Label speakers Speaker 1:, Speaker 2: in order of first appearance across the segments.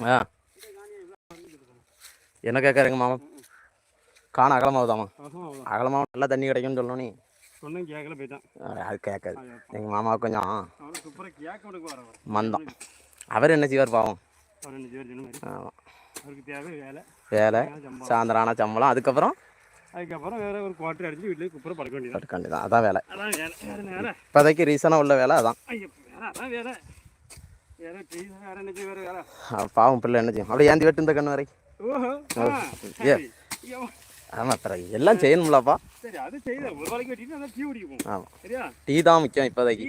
Speaker 1: ஆ. என்ன கேட்குறீங்க மாமா? காண அகலமாவுதாம்மா அகலமாக நல்லா தண்ணி கிடைக்கும்னு சொல்லணும் நீ.
Speaker 2: ஒன்றும் கேட்கல போயிட்டான்.
Speaker 1: அது கேட்காது. எங்கள் மாமாவுக்கு கொஞ்சம் மந்தம். அவர் என்ன செய்வார் பாவம்? ஆமாம்
Speaker 2: வேலை.
Speaker 1: சாயந்தரம் ஆனால் சம்பளம். அதுக்கப்புறம்?
Speaker 2: அதுக்கப்புறம் வேற ஒரு குவார்டர் அடிச்சு வீட்டிலேயே குப்பரை படுக்க வேண்டியது
Speaker 1: அதான் வேலை. இப்போதைக்கு ரீசனாக உள்ள வேலை அதான்.
Speaker 2: ஐயோ வேற அதான் வேலை.
Speaker 1: பாவம் பிள்ளை என்ன செய்யும்? அப்படியே ஏந்தி வெட்டு இந்த கண்ணு வரை. ஆமாம் அப்புறம் எல்லாம் செய்யணும்லப்பா.
Speaker 2: சரி அது
Speaker 1: ஆமாம்
Speaker 2: சரியா?
Speaker 1: டீ தான் முக்கியம்
Speaker 2: டீ
Speaker 1: இப்போதைக்கு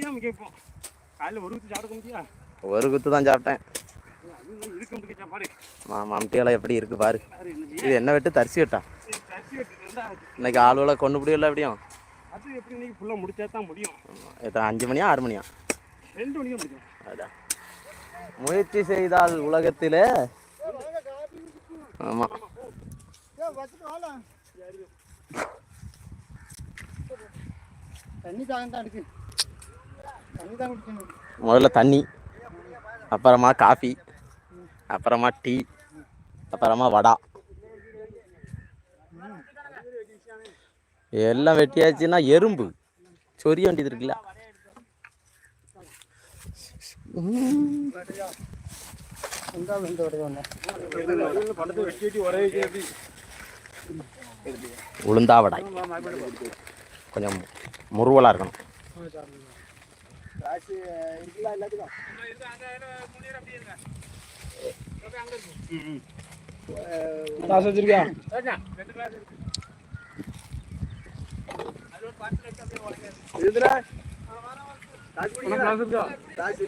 Speaker 2: ஒரு
Speaker 1: குத்து தான் சாப்பிட்டேன்.
Speaker 2: அது இருக்க முடிய சாப்பாடு
Speaker 1: மாமா அம்ட்டியெல்லாம் எப்படி இருக்கு பாரு. இது என்ன வெட்டு? தரிசி வெட்டா? இன்னைக்கு ஆளுகளை கொண்டு முடியல எப்படியும்?
Speaker 2: அது எப்படி இன்னைக்கு ஃபுல்லாக முடிச்சா தான் முடியும்.
Speaker 1: எத்தனை அஞ்சு மணியா ஆறு மணியா?
Speaker 2: ரெண்டு மணிக்கு முடியும்
Speaker 1: அதான். முயற்சி செய்தால் உலகத்திலே
Speaker 3: குடிக்கணும்.
Speaker 1: முதல்ல தண்ணி அப்புறமா காஃபி அப்புறமா டீ அப்புறமா வடா. எல்லாம் வெட்டியாச்சுன்னா எறும்பு சொரிய வேண்டியது இருக்குல்ல
Speaker 3: இந்த இந்த உடைய ஒன்று
Speaker 2: படத்தை வெட்டி வெட்டி ஒரே எப்படி
Speaker 1: உளுந்தா வடாய் கொஞ்சம் முருவலாக இருக்கணும்
Speaker 2: இதுல
Speaker 3: ಕ್ಲಾಸ್